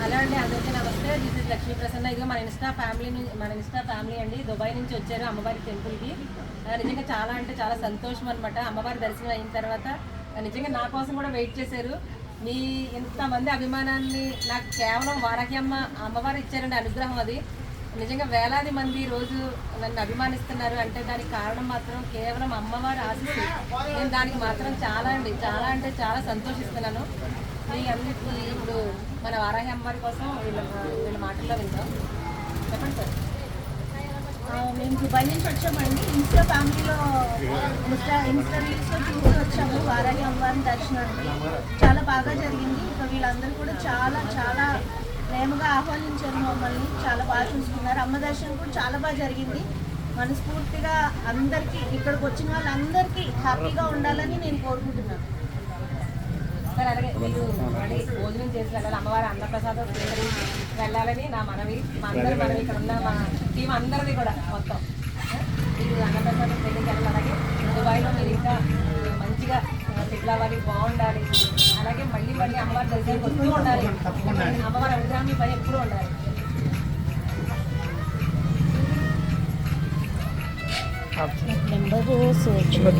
Hello అండి అందరికీ నమస్తే. దిస్ ఇస్ లక్ష్మీ ప్రసన్న ఇది మన ఇన్స్టా ఫ్యామిలీ నుంచి మన ఇన్స్టా ఫ్యామిలీ అండి. దుబాయ్ నుంచి వచ్చారు అమ్మవారి టెంపుల్కి నిజంగా చాలా అంటే చాలా సంతోషం అనమాట అమ్మవారి దర్శనం అయిన తర్వాత నిజంగా నా కోసం కూడా వెయిట్ చేశారు. మీ ఇంతమంది అభిమానాన్ని నాకు కేవలం వారాకి అమ్మ అమ్మవారు ఇచ్చారండి అనుగ్రహం అది. నిజంగా వేలాది మంది రోజు నన్ను అభిమానిస్తున్నారు అంటే దానికి కారణం మాత్రం కేవలం అమ్మవారి ఆశీస్సు. నేను దానికి మాత్రం చాలా అండి చాలా అంటే చాలా సంతోషిస్తున్నాను. మీ అందరికీ ఇప్పుడు మన వారాహి అమ్మవారి కోసం వీళ్ళ వీళ్ళ మాటల్లో వింటాం చెప్పండి సార్. మేము దుబాయ్ నుంచి వచ్చామండి. ఇన్స్టా ఫ్యామిలీలో ఇన్స్టా ఇన్స్టా రీల్స్లో చూసి వచ్చాము వారాహి అమ్మవారిని దర్శనానికి. చాలా బాగా జరిగింది. ఇంకా వీళ్ళందరూ కూడా చాలా చాలా ప్రేమగా ఆహ్వానించారు మమ్మల్ని. చాలా బాగా చూసుకున్నారు. అమ్మ దర్శనం కూడా చాలా బాగా జరిగింది. మనస్ఫూర్తిగా అందరికీ ఇక్కడికి వచ్చిన వాళ్ళందరికీ హ్యాపీగా ఉండాలని నేను కోరుకుంటున్నాను. సార్ అలాగే మీరు మళ్ళీ భోజనం చేసి వెళ్ళాలి. అమ్మవారి అన్నప్రసాదం స్వీకరించి వెళ్ళాలని నా మనవి. మా అందరి మనవి ఇక్కడ ఉన్న మా టీం అందరిది కూడా మొత్తం. మీరు అన్నప్రసాదం స్వీకరించి వెళ్ళాలి. అలాగే దుబాయ్లో మీరు ఇంకా మంచిగా సెటిల్ అవ్వాలి బాగుండాలి. అలాగే మళ్ళీ మళ్ళీ అమ్మవారి దర్శనానికి వస్తూ ఉండాలి. అమ్మవారి అనుగ్రహం మీ పై ఎప్పుడూ ఉండాలి. నెంబర్